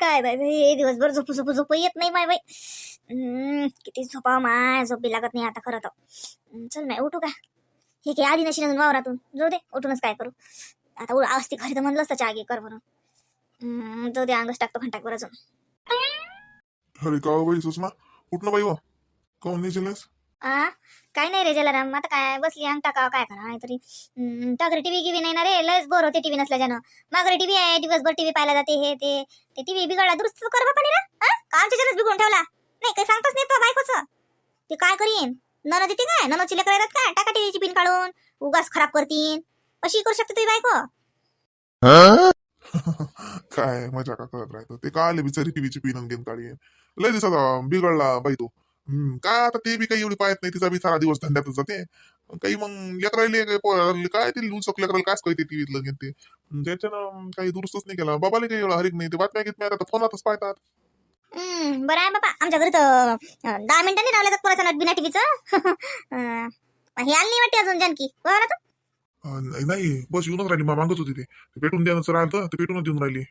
काय बाय बाई दिवसभर झोपू झोपू झोपू येत नाही माय बाई. हम्म, किती झोपा माय झोपी लागत नाही आता खरं तर. चल माय उठू का? हे काय आधी नशी नसून वावरातून. जाऊ दे उठूनच काय करू. आता उ- असती घरी तर म्हणलं असतं आगे कर म्हणून. जाऊ दे अंगच टाकतो घंटाकवर अजून. अरे का हो बाई सुषमा? उठ ना बाई हो. काऊन नाही आ? काय नाही रे जलाराम आता काय बसली अंग टाकावं काय करा नाहीतरी. हम्म, टाकरी टीव्ही गिव्ही नाही ना रे लयच बोर होते टीव्ही नसल्याच्यानं. मागरे टीव्ही आहे दिवसभर टीव्ही पाहायला जाते हे ते. ते टीव्ही बिघडला दुरुस्त कर बापा ना हा बिघडून ठेवला. नाही काही सांगताच नाही तो बायकोचं. ते काय करीन? नन देते काय? ननची लेकर येतात काय? टाका टीव्हीची पिन काढून उगाच खराब करतीन. अशी करू शकते तुझी बायको? काय मजा का करत राहतो. ते काय आले बिचारी टीव्हीची पिन गेम काढीन. लय दिसत बिघडला बाई तो. हम्म, काय आता ते बी काही एवढी पाहत नाही तिचा बी सारा दिवस धंद्यातच जाते काही मग लेकरायले काय पोराले काय ते लूचक लेकराला कायच कळते टीव्हीत लगेच ते. त्याच्यानं काही दुरुस्तच नाही केला. बाबाला काही एवढा हरिक नाही. ते बातम्या घेत नाही आता फोनातच पाहतात. हम्म बरं आहे बाबा. आमच्या घरी तर अं, दहा मिनिटांनी लावलं जात कोणाचा नट बिना टीव्हीचं? हे आली नाही वाटते अजून जानकी. बरं अं, नाही- बस येऊनच राहिली. मा मागत होती ते. ते पेटून द्यायचं राहिलं ते पेटूनच देऊन राहिली.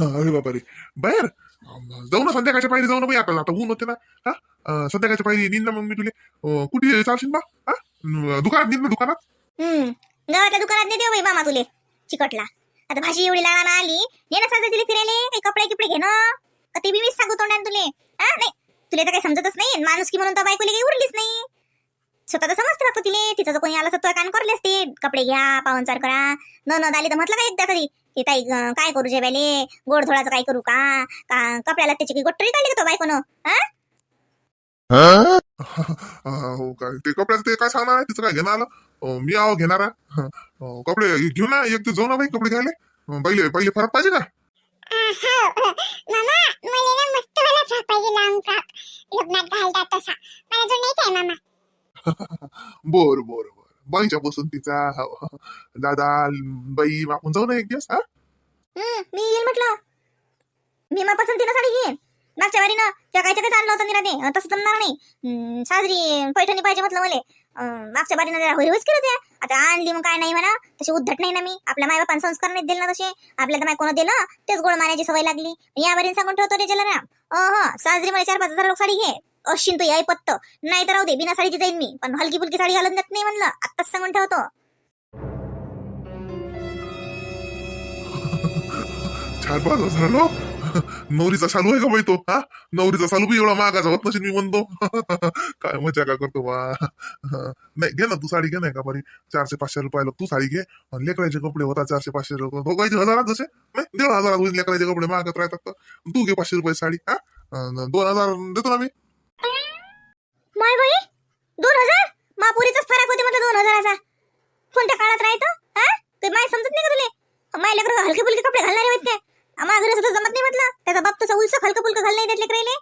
अरे बाबा रे बाहेर. अं, जाऊ ना संध्याकाळच्या पायरी जाऊ ना बाई आता आता ऊन होते ना. हा? संध्याकाळच्या पायरी निन मग मी तुले. कुठे चालशील बा? हा? दुकानात निन ना दुकानात? हम्म. गावातल्या दुकानात नाही देऊ बाई मामा तुले. चिकटला. आता भाजी एवढी लागाना आली. ये ना सांगते तिला फिरायले. काही कपडे किपडे घेणं का ते बी मीच सांगू तोंडाने तुले. हा? नाही. तुला तर काही समजतच नाही. माणूस की म्हणून तर बायकोली काही उरलीच नाही. स्वतः तर समजते फक्त तिले. तिचं जर कोणी आलं तर कान करले असते. कपडे घ्या पाहुणचार करा. न न आली तर म्हटलं का एकदा तरी? की ताई काय करू जेवायले? गोड धोळाचं काय करू का? का कपड्याला त्याची काही गोट्टरी काढली का तो बायकोनं? हा? हो? काय ते कपड्याचं ते काय सांगणार आहे? तिचं काय घेणार आलं? अं, मी आहो घेणारा अं, कपडे घेऊ ना एक जाऊ ना बाई कपडे घ्यायला. अं, पहिले पहिले फरक पाहिजे का? मामा मला ना मस्त वाला फ्रॉक पाहिजे लॉंग फ्रॉक. लग्नात घालतात तसा. मला जो नाहीच आहे मामा. बर बर बर. बाईच्या पसंतीचा हो. दादा बाई आपण जाऊ ना एक दिवस हा हम्म, मी येईल म्हटलं मी मग पसंतीनं साडी घेईन मागच्या वारी ना त्या कायच्या काय आणलं होतं निरा ते अं, तसं जमणार नाही हम्म, साजरी पैठणी पाहिजे म्हटलं मला अं, मागच्या बारीनं जरा होईच केलं त्या आता आणली मग काय नाही म्हणा तशी उद्धट नाही ना मी आपल्या मायबापान संस्कार नाही दिले ना तसे आपल्याला तर माय कोणं दिलं तेच गोड मारायची सवय लागली या बारीन सांगून ठेवतो रे अं अह साजरी मला चार पाच हजार लोक साडी घे अशीन तो याय पत्त. नाही तर राहू दे बिना साडीची जाईन मी. पण हलकी फुलकी साडी घालून देत नाही म्हणलं. आत्ताच सांगून ठेवतो. चार पाच हजार हो. लोक नवरीचा चालू आहे का बाई तो? हा? नवरीचा चालू बी एवढा महागाचा होत नसेल मी म्हणतो. काय मजा का करतो बा? नाही घे ना तू साडी घे नाही का बरी चारशे पाचशे रुपयाला तू साडी घे. आणि लेकराचे कपडे होता चारशे पाचशे रुपये. हो, दोघांचे हजारात जसे? नाही दीड हजारात होईल लेकराचे कपडे महागत राहतात तू घे पाचशे रुपये साडी हा? दोन हजार देतो ना मी. माय बाई दोन हजार? महापुरीचाच फरक होते म्हटलं दोन हजाराचा. कोणत्या काळात राहतो हा? ते माय समजत नाही का तुले? माय लेकर हलके फुलके कपडे घालणारे आहेत काय आम्हाला घरी सुद्धा जमत नाही म्हटलं. त्याचा बाप तसं उलसक हलकं फुलकं घालणं नाही देत लेकरायले.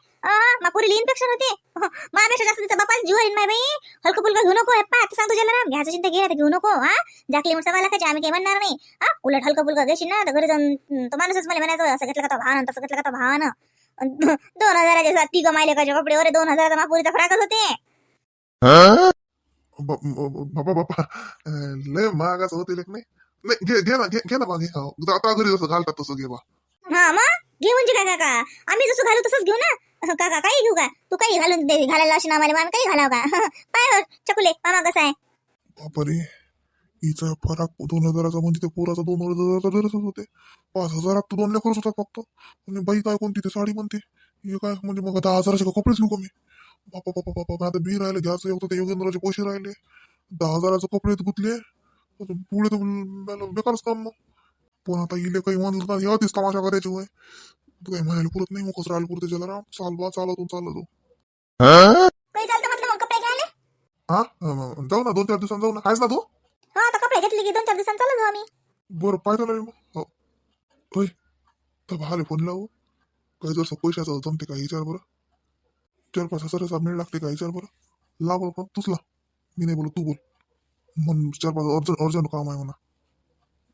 इन्फेक्शन होते. हो, माझ्यापेक्षा जास्त तिचा बापाला जीव येईन माय बाई. हलकं फुलकं घेऊ नको हे आता सांगतो ज्याला राम घ्यायचं चिंता घे आता घेऊ नको हा? जाकली म्हणून सगळ्या काय आम्ही काही म्हणणार नाही. हा? उलट हलकं फुलकं घेशील ना तर घरी जाऊन तो माणूसच मला म्हणायचं असं घेतलं का तो भावानं तसं घेतलं का तो भावानं दोन हजाराचे सात तिघ माय लेकाचे कपडे वरे दोन हजाराचा महापुरीचा फरकच होते. बाबा बाबा लय महागाचं होते लेक नाही. नाही घे घे ना घे घे ना बा घे. हो. आता घरी जसं घालतात तसं घे बा. हा मग घेऊन जे काय काका? आम्ही जसं घालू तसंच घेऊ ना? काका काही घेऊ का? तू काही घालून दे घालायला अशी ना आम्हाला? आम्ही काही घालाव का? पाय चकुले मामा कसा आहे? बापरे. हिचा फरक दोन हजाराचा म्हणजे ते पोराचा दोन हजाराचा दरच होते. पाच हजारात तू दोन लेकरच होतात फक्त. आणि बाई काय कोणती ते साडी म्हणते? हे काय? म्हणजे मग दहा हजाराचे का कपडेच घेऊ का मी बापा बापा बापा मी आता बी राहिले घ्यायचं होतं ते योगेंद्राचे पैसे राहिले. दहा हजाराचे कपडे गुतले. पुढे तर बेकारच काम मग. पण आता इले काही म्हणलं तर हे अतिच तमाशा करायची होय तू काही म्हणायला पुरत नाही मग कसं राहिलं पुरते त्याला राम चाल बा चालतो चालतो हा? जाऊ ना दोन चार दिवसांनी जाऊ ना. आहेस ना तू? घेतले की दोन चार दिवसांनी चालू जाऊ आम्ही. बरं पाहिजे मग. हो. होय. तर भाले फोन लावू. काही जर पैशाचं जमते का विचार बरं? चार पाच हजाराचा मेळ लागते का विचार बरं? लाव बरं पण तूच ला मी नाही बोलू तू बोल. म्हण चार पाच अर्जंट अर्जंट काम आहे म्हणा.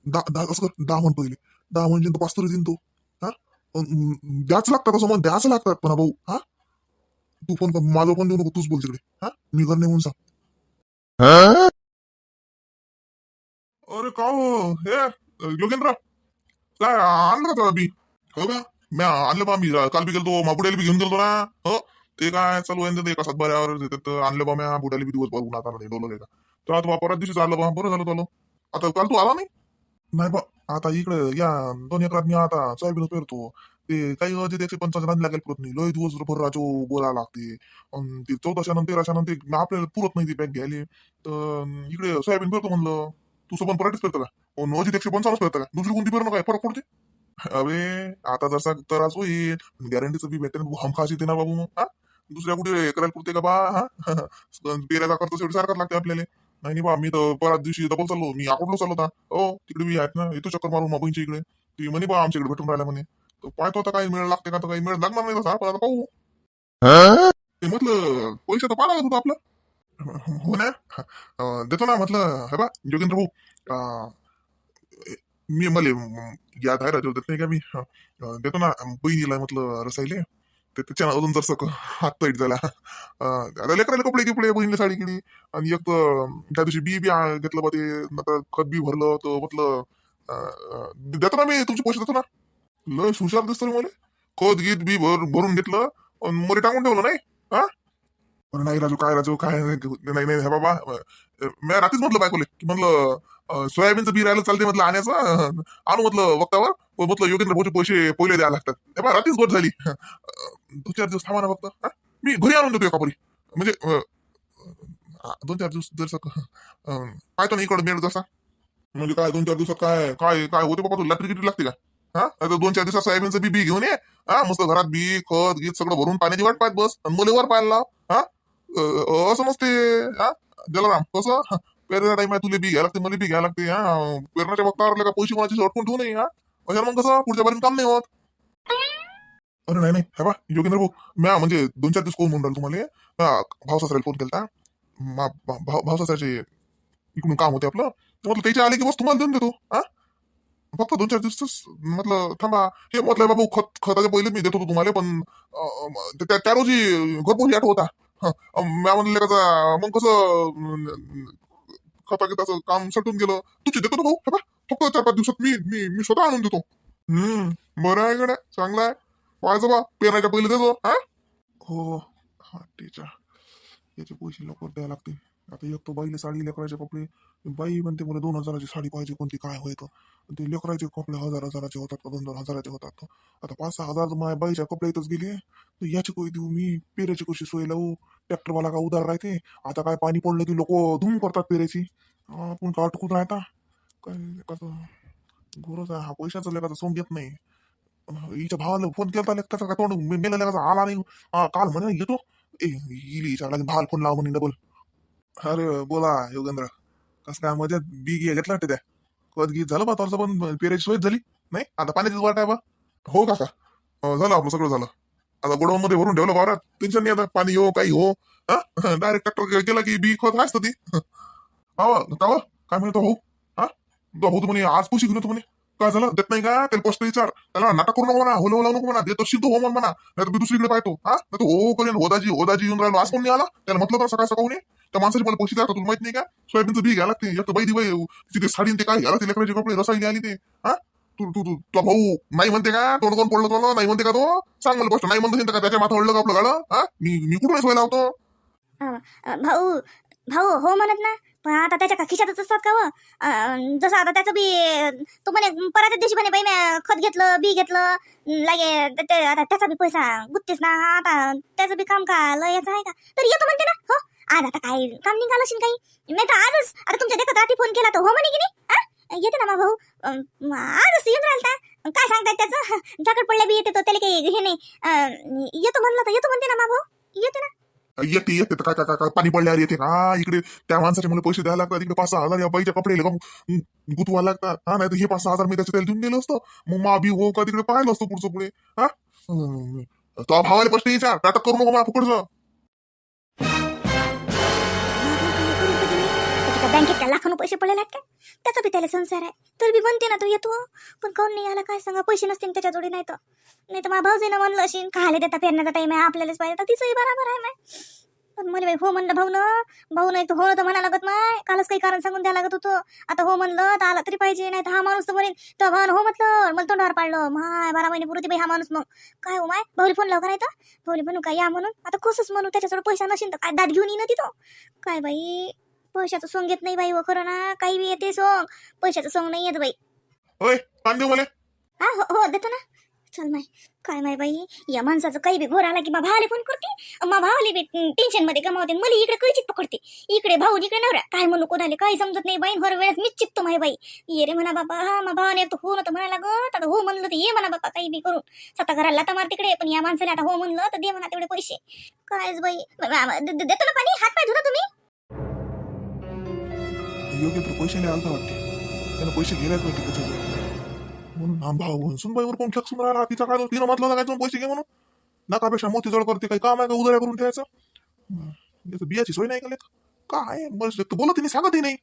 दहा दहा असं कर दहा म्हण पहिले. दहा म्हणजे तर पाच तरी देईन तो. हा? द्याच लागतात असं म्हण द्याच लागतात पण भाऊ. हा? तू फोन कर माझा फोन देऊ नको तूच बोल तिकडे. हा? मी घर नाही म्हणून सांग. अरे का हो हे योगेंद्र काय आणलं का तुला बी हो का मी आणलं बा मी काल बी गेलतो मापुड्याला बी घेऊन गेलतो ना हो ते काय चालू आहे ते एका सातबाऱ्यावर देतात आणलं बा म्या बुड्याला बी दिवस भर उन्हात आलं डोलं का तर आता परत दिवशी चाललं बा बरं झालं चालू आता काल तू आला नाही नाही बा आता इकडे या दोन एकरात मी आता सोयाबीन पेरतो ते काही अजून त्याचे पंचायत रान लागेल पुरत नाही लय दिवस भर राजो बोलायला लागते ते चौदाशा नंतर तेराशा नंतर आपल्याला पुरत नाही ती बँक घ्यायला तर इकडे सोयाबीन पेरतो म्हणलं तू सोबत पराठीच पेरतो का अजित एकशे पंचावन्न पेरतो का दुसरी कोणती पेरणं काय? फरक पडते? अबे आता जसा त्रास होईल. गॅरंटीचं बी भेटेल हमखास येते ना बाबू हा? दुसऱ्या कुठे करायला पुरते का बा? हा? पेऱ्याचा खर्च शेवटी सारखाच लागते आपल्याला. नाही नाही बा मी तर परत दिवशी डबल चाललो. मी आकडलो चाललो होता. हो तिकडे बी आहेत ना. येतो चक्कर मारून मग बहिणीच्या इकडे. ती म्हणे बा आमच्या इकडे भेटून राहिला म्हणे. पाहतो आता काही मिळ लागते का? तर काही मिळ लागणार नाही तसा पण आता पाहू. ते म्हटलं पैसे तर पाहा लागत होता आपलं. हो ना? देतो ना म्हटलं हे बा जोगेंद्र भाऊ मी मले याद आहे राजू देत नाही का मी? देतो ना बहिणीला म्हटलं रसायले ते त्याच्या अजून जर हात तैट झाला. आता लेकराला कपडे किपडे बहिणीला साडी केली आणि एक तर त्या दिवशी बी बी घेतलं बा ते नंतर खत बी भरलं तर म्हटलं देतो ना मी तुमचे पैसे देतो ना. लय हुशार दिसतो मला. खत गीत बी भर भरून घेतलं आणि मरे टाकून ठेवलं नाही हा? म्हणून नाही राजू काय राजू काय नाही नाही बाबा मी रात्रीच म्हटलं बायकोले की म्हणलं सोयाबीनचं बी राहिलं चालते म्हटलं आणायचं आणू म्हटलं वक्तावर म्हटलं योगेंद्र भाऊचे पैसे पहिले द्यायला लागतात. हे बा रात्रीच गोट झाली. दोन चार दिवस थांबा ना फक्त मी घरी आणून देतो कापुरी. म्हणजे दोन चार दिवस जर पाहतो ना इकडे मेळ जसा. म्हणजे काय दोन चार दिवसात काय काय काय होते बाबा तू लटरी किती लागते का? हा? आता दोन चार दिवसात सोयाबीनचं बी बी घेऊन ये. हा मस्त घरात बी खत गीत सगळं भरून पाण्याची वाट पाहत बस. आणि वर पाहायला लाव. हा? असं नसते. हा? जलाराम कसं? पेरण्या टाइम आहे तुला बी घ्यायला लागते मला बी घ्यायला लागते. हा? पेरण्याच्या वक्तावर का पैसे कोणाची अटकून ठेवू नये हा? अशा मग कसं? पुढच्या पर्यंत काम नाही होत. अरे नाही नाही. हे बा योगेंद्र भाऊ. म्या म्हणजे दोन चार दिवस कोण म्हणून राहिलो तुम्हाला. हा, भावसासऱ्याला फोन केला भाऊ भावसासऱ्याचे इकडून काम होते आपलं. म्हटलं त्याचे आले की बस तुम्हाला देऊन देतो. हा? फक्त दोन चार दिवस म्हटलं थांबा. हे म्हटलं बाबू खत खताच्या पहिले मी देत होतो तुम्हाला पण त्या त्या रोजी घरपोच आठ होता. म्या म्हणले का मग कसं अं, खता काम सटून गेलं? तुझे देतो ना भाऊ हे फक्त चार पाच दिवसात मी मी मी स्वतः आणून देतो. हम्म बरं आहे गड्या चांगला आहे. पाहायचं बा पेरायच्या पहिले देतो हा? हो हा तेच्या याचे पैसे लवकर द्यायला लागते आता एक तो बाईला साडी लेकराचे कपडे बाई म्हणते मला दोन हजाराची साडी पाहिजे कोणती काय होईल ते लेकराचे कपडे हजार हजाराचे होतात का दोन दोन हजाराचे होतात आता पाच सहा हजार माझ्या बाईच्या कपडे इथंच गेले तर याची कोई देऊ मी पेऱ्याची कशी सोय लावू? ट्रॅक्टरवाला का उदार राहते? आता काय पाणी पडलं की लोक धूम करतात पेऱ्याची आपण का अटकून राहता? काय कसं गोरच आहे हा पैशाचा लेखाचा सोंग घेत नाही. हिच्या भावाला फोन केला लेखाचा का तोंड मेला लेखाचा आला नाही. हा, काल म्हणे येतो. ए हिली हिच्या फोन लाव म्हणे डबल अरे बोला योगेंद्र. कसं काय मजा बी घे घेतला वाटते त्या. कद गीत झालं बा तुमचं पण पेरायची सोय झाली. नाही? आता पाण्याचीच वाट आहे बा. हो काका. अं, झालं आपलं सगळं झालं. आता गोडाऊन मध्ये भरून ठेवलं वावरात. टेन्शन नाही आता. पाणी हो काही हो. डायरेक्ट ट्रॅक्टर केला की बी खत असतं ती. हा हो, हो. का हो? काय म्हणतो भाऊ? हा? तो भाऊ आज पुशी घेऊन तुम्ही म्हणे. काय झालं? देत नाही का? त्याला स्पष्ट विचार. त्याला नाटक करू नको म्हणा होलो लावू नको म्हणा देत असशील तो हो म्हण म्हणा. नाही तर मी दुसरीकडे पाहतो. हा? नाही तो हो, हो करेन. होदाजी होदाजी येऊन राहिलो. आज कोण आला त्याला म्हटलं तर सकाळ सकाळी त्या माणसाची मला पैसे द्या तुला माहीत नाही का? सोयाबीनचं बी घ्यायला लागते. एक बाई दिवाई तिथे साडी ते काय? घ्यायला ते लेकराचे कपडे. रसायली आली ते. हा? तू तू तू तुला भाऊ नाही म्हणते का? तोंड कोण पडलं तुला? नाही म्हणते का तो? सांग मला गोष्ट. नाही म्हणतो का त्याच्या माथा ओढलं का आपलं गाडं हा? मी मी कुठून सोय लावतो? भाऊ भाऊ हो म्हणत ना. पण आता त्याच्या का खिशातच असतात का व? जसं आता त्याचं बी तो म्हणे परत दिवशी म्हणे बाई खत घेतलं बी घेतलं अं, लागे ते- आता त्याचा बी पैसा गुत्तेच ना आता त्याचं बी काम का लय याचं आहे का? तर येतो म्हणते ना हो? आज आता काय काम निघालं असेल काही? नाही तर आजच आता तुमच्या देखत आधी फोन केला तर हो म्हणे की नाही? येते ना मा भाऊ. आजच येऊन राहिलता. काय सांगताय त्याचं? झाकड पडल्या बी येते तो त्याला काही हे नाही. येतो म्हणलं तर येतो म्हणते ना मा भाऊ. येते ना. येते येते. तर काय काय काय- काय? पाणी पडल्यावर येते. हा इकडे त्या माणसाचे मला पैसे द्यायला लागतात. इकडे पाच सहा हजार या बाईच्या कपडे गुतवा लागतात. हा नाही तर हे पाच सहा हजार मी त्याच्या त्याला देऊन दिलं असतं. मग मा बी हो का तिकडे पाहिलं असतं पुढचं पुढे. हा? तो भावाला प्रश्न विचार. नाटक करू नको मा फुकडचं बँकेत काय लाखानं पैसे पडलेले आहेत काय? त्याचा बी त्याला संसार आहे. तर बी म्हणते ना तू येतो हो. पण काऊन नाही आला? काय सांगा? पैसे नसतील त्याच्या जोडी नाही तर. नाही तर माझ्या भाऊजीनं म्हणलं अशी खाले देता फेरण्याचा टाईम आहे आपल्यालाच पाहिजे. तर तिचंही बरोबर आहे माय. पण मला बाई हो म्हणलं भाऊ ना भाऊ नाही तर हो तर म्हणा लागत माय कालच काही कारण सांगून द्या लागत होतं. आता हो म्हणलं तर आला तरी पाहिजे नाही तर हा माणूस तर म्हणेन तर भाऊ हो म्हटलं. मला तोंडावर पाडलं माय बारा महिने पुरते बाई हा माणूस मग. काय हो माय? भाऊली फोन लाव नाही तर? भाऊली म्हणू काय या म्हणून. आता कसंच म्हणू त्याच्याजवळ पैसा नसेल तर काय दात घेऊन येईन तिथं. काय बाई पैशाचं सोंग येत नाही बाई व खरं ना. काही बी येते सोंग पैशाचं सोंग नाही येत बाई. होय पान देऊ मला? हा हो हो देतो ना. चल माय. काय माय बाई या माणसाचं काही बी घोर आला की मा भावाला फोन करते. मा भावाला बी टेन्शनमध्ये कमावते. मला इकडे कैचित पकडते. इकडे भाऊ इकडे नवरा. काय म्हणू कोणाले काही समजत नाही बाई. हर वेळेस मीच चित्तो माय बाई. ये रे म्हणा बाबा. हा मा भावाने एक तर हो नव्हतं म्हणायला लागत. आता हो म्हणलं तर ये म्हणा बाबा काही बी करून. स्वतः घराला लाता मार तिकडे. पण या माणसाने आता हो म्हणलं तर दे म्हणा तेवढे पैसे. कायच बाई. देतो ना पाणी. हात पाय धुता तुम्ही. योग्य तर पैसे नाही आलता वाटते. त्यानं पैसे घेण्यात वाटते त्याच्याजवळ. म्हणून हा भाऊ सुनबाईवर कोण ठकसून राहिला? तिचा काय तिनं म्हटलं होतं काय तुम्ही पैसे घे म्हणून? नाकापेक्षा मोठी जवळ करते काही काम आहे का? उदाऱ्या करून ठेवायचं? हं. बियाची सोय नाही केली काय? बस बोलत नाही सांगत नाही.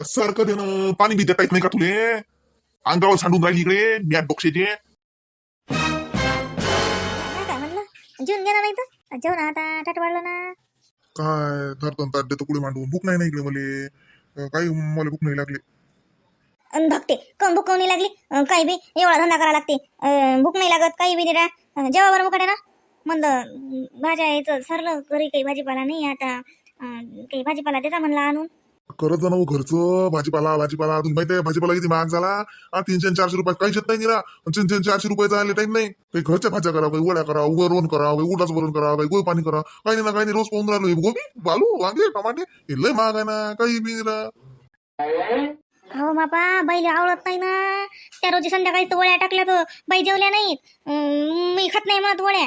सारखं देणं पाणी बी देता येत नाही का तुले? अंगावर सांडून राहिली इकडे मॅट बक्षेचे काय काय म्हणलं? जेवण गेला नाही तर जेवण आता टाट वाढलं ना. काय धरतन ताट देतो कुठे मांडून भूक नाही ना इकडे मला. काही मला भूक नाही लागली. अन भक्ते कम भूक नाही लागली? अन काही बी एवढा धंदा करा लागते. अन भूक नाही लागत काही बी दिरा अन जेव्हा बरं मुकाटे ना? म्हणलं अन भाज्या यायचं सरलं घरी काही भाजीपाला नाही आता. अन काही भाजीपाला त्याचा म्हणला आणून. करत जा ना हो घरचं. भाजीपाला भाजीपाला. तुम्ही माहिती आहे भाजीपाला किती महाग झाला? हा तीनशे चारशे रुपये काहीच येत नाही निरा. तीनशे चारशे रुपयाचा आले टाईम नाही. काही घरच्या भाज्या करा काही वड्या करा वरण करा काही उडाच वरण करा काही गोळ पाणी करा. काही नाही ना काही नाही रोज पाहून राहिलो गोबी बालू वांगे टमाटे हे लय महाग आहे ना. काही बी निरा. हो बापा बाईला आवडत नाही ना. त्या रोजी संध्याकाळी तर वड्या टाकल्या तर बाई जेवल्या नाहीत. मी खात नाही म्हणत वड्या.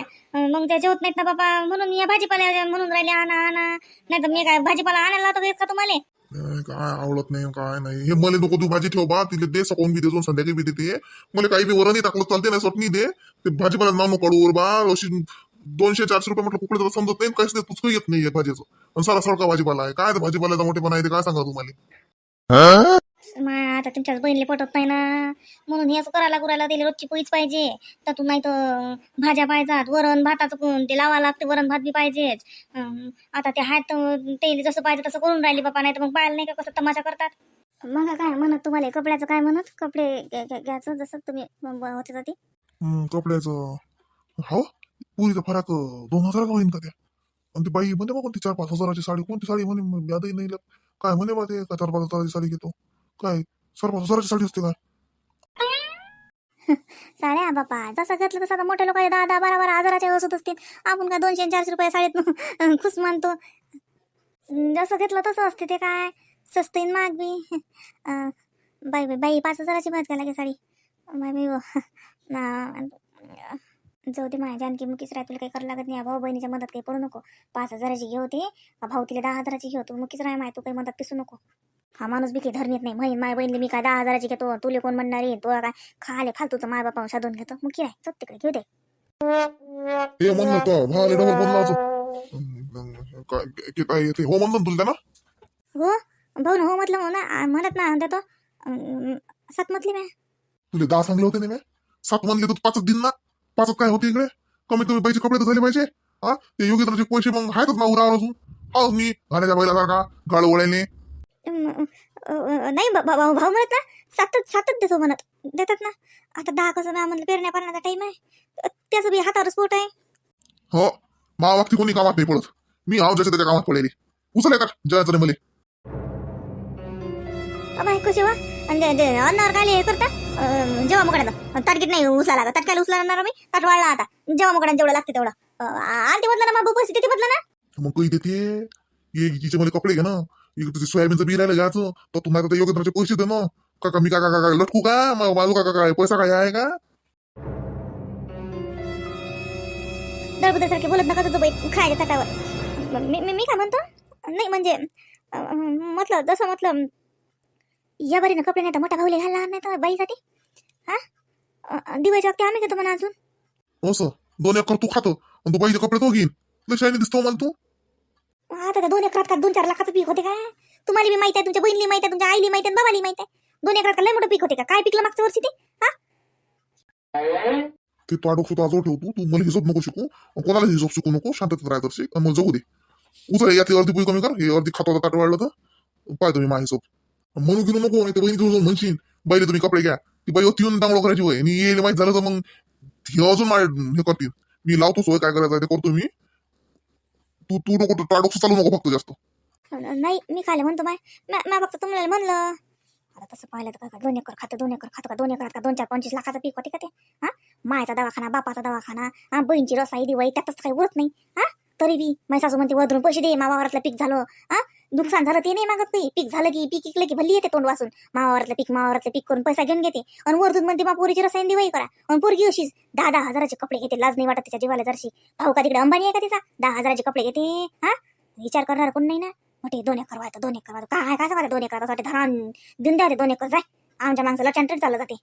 मग त्या जेवत नाहीत ना बाबा म्हणून या भाजीपाला म्हणून राहिले आणा आणा. नाही तर मी काय भाजीपाला आणायला लावतो का तुम्हाला? काय आवडत नाही काय नाही. हे मला नको तू भाजी ठेव बा तिला दे सकाळून बी देतो संध्याकाळी बी देते मला काही बी वरणही टाकलं चालते नाही स्वप्नी दे. ते भाजीपाला नाव नको काढू बा. अशी दोनशे चारशे रुपये म्हटलं कुकडे समजत नाही काहीच नाही पुचकं येत नाही भाजीचं. आणि सारा सारखा भाजीपाला आहे. काय ते भाजीपाल्याचा मोठेपणा आहे ते काय सांगा तुम्हाला? मा आता तुमच्याच बहिणीला पटत नाही ना. म्हणून हेच करायला कुरायला त्याला रोजची पोळीच पाहिजे. त्यातून नाही तर भाज्या पाहिजात वरण भाताचं ते लावा लागते वरण भात बी पाहिजेच. आता ते हात ते जसं पाहिजे तसं करून राहिली बापा नाही तर मग पाहायला नाही का कसं तमाशा करतात? मग काय म्हणत तुम्हाला कपड्याचं काय म्हणत? कपडे घ्यायचं जसं तुम्ही होते जाते कपड्याचं. हो? पुरीचा फरक दोन दोन का होईन का त्या? आणि ती बाई म्हणते बा कोणती चार पाच हजाराची साडी कोणती साडी म्हणे यादही नाही काय म्हणे बा ते चार पाच हजाराची साडी घेतो? काय? चार पाच असते काय साड्या बापा. जसं घेतलं तसं आता मोठे लोक दहा दहा बारा बारा हजाराच्या असत असतील. आपण काय दोनशे आणि चारशे रुपये साडीत खुश मानतो. जसं घेतलं तसं असते ते काय? स्वस्त आहे महाग बी. बाई बाई बाई पाच हजाराची मदत घ्या साडी. बाई बाई जाऊ दे माझ्या जानकी मुकीच राय तुला काही करावं लागत नाही. भाऊ बहिणीच्या मदत काही पडू नको. पाच हजाराची घेऊ ते भाऊ तिला दहा हजाराची घेऊ तू मुकीच राय माय तू काही मदत पिसू नको. हा माणूस बी काही धर्मीत नाही. माही माय बहिणीला मी काय दहा हजाराची घेतो तुले कोण म्हणणार आहे? तो काय खाले फालतूचं माय बापा साधून घेतो. मग की नाही चल तिकडे घेऊ दे. हे म्हणलं तो भावाले डबल बोलला काय ते काय येते हो म्हणलं ना तुला ना हो? भाऊ ना हो म्हटलं म्हणा आ, म्हणत ना अं, सात म्हटली मी तुला दहा सांगले होते ना मी सात म्हणले तर पाचच दिन ना? पाचच काय होते इकडे? कमीत कमी पैसे कपडे तर झाले पाहिजे. हा? ते योगेंद्रचे पैसे मग आहेतच ना उरावर अजून. हा मी घाण्याच्या बैलासारखा गाळ ओळ्याने नाही भाऊ भाऊ म्हणत ना सातच सातच देतो म्हणत. देतात ना. आता दहा कसं ना म्हणलं पेरण्या पाण्याचा टाईम आहे. त्याचं बी हातावर स्पोट आहे. हो मा वागती कोणी कामात नाही पडत. मी आव ज्याच्या त्याच्या कामात पडेली उचल येतात जयाचं मले. बाई कशी वा ते- ते अन्नावर काय हे करता? जेव्हा मकड्यात ताटकीत नाही उचला लागत ताटकायला उचला आणणार मी ताट वाढला आता. जेव्हा मकड्यात जेवढं लागते तेवढं. अं, आरती बदला ना मग पैसे तिथे बदला ना. मग काही देते? ये तिचे मला कपडे घे ना. इकडे सोयाबीनचं बी राहिलं घ्यायचं तर तुम्हाला आता योगेंद्रचे पैसे दे ना काका मी काका काका लटकू का? माझू काका काय? पैसा काय आहे का? दळबुद्यासारखे बोलत नका तुझं बाई खायच्या ताटावर. मी मी काय म्हणतो? नाही म्हणजे म्हटलं जसं म्हटलं या बरीनं कपडे नाही तर मोठा भाऊले घालणार नाही तर बाईसाठी? हा? दिवाळीच्या वक्ती आम्ही घेतो म्हणा अजून. असं दोन एकर तू खातो तू बाईचे कपडे तो घेईन. लशाने दिसतो मला तू. आता दोन एकरात का दोन चार लाखाचं पीक होते का? तुम्हाला बी माहिती आहे तुमच्या बहिणीला माहिती आहे तुमच्या आईली माहिती आहे बाबाली माहिती आहे. दोन एकरात का लय मोठं पीक होते का? काय पिकलं मागच्या वर्षी ते? हा? ते ताडोक सुद्धा आजवर ठेवतो तू. मला हिशोब नको शिकू. कोणाला हिशोब शिकू नको? शांततेत राहत असे मग जगू दे. उचल यातली अर्धी पुई कमी कर. हे अर्धी खातो ताट वाढलं तर. पाय तुम्ही माझ्या हिशोब. म्हणून गेलो नको नाही तर बहिणी तुझं म्हणशील बाईले तुम्ही कपडे घ्या. ती बाई होती येऊन दांगडो करायची होय आणि येईल माहीत झालं तर मग हे अजून माझ्या हे करतील. मी लावतो सोय काय करायचं ते करतो मी. तू तू नको ताडोक चालू नको फक्त जास्त. नाही मी खायला म्हणतो माय म्या फक्त तुम्हाला म्हणलं. आता तसं पाहिलं तर का दोन एकर खातं दोन एकर खातं का दोन एकर का दोन चार पंचवीस लाखाचं पीक होते का ते? हा? मायचा दवाखाना बापाचा दवाखाना हा? बहिणीची रसाई दिवाळी त्यातच काही उरत नाही. हा? तरी बी माझी सासू म्हणते वधरून पैसे दे मावावरातलं पीक झालं. हा नुकसान झालं ते नाही मागत नाही पीक झालं की पीक इकलं की भल्ली येते तोंड वासून मावावरातलं पीक मावावरातलं पीक करून पैसा घेऊन घेते. आणि वरतून म्हणते मा पोरीची रसायन दिवाळी करा. आणि पोरगी अशीच दहा दहा हजाराचे कपडे घेते लाज नाही वाटत त्याच्या जीवाला जरशी. भाऊ का तिकडे अंबानी आहे का तिचा? दहा हजाराचे कपडे घेते. हा? विचार करणार कोण नाही ना? मोठे दोन एकर व्हायचं दोन एकर व्हायचं काय काय सांगा दोन एकर वाटते धरण देऊन द्या दोन एकर जाय. आमच्या माणसाला चॅन्टेड चाललं जाते.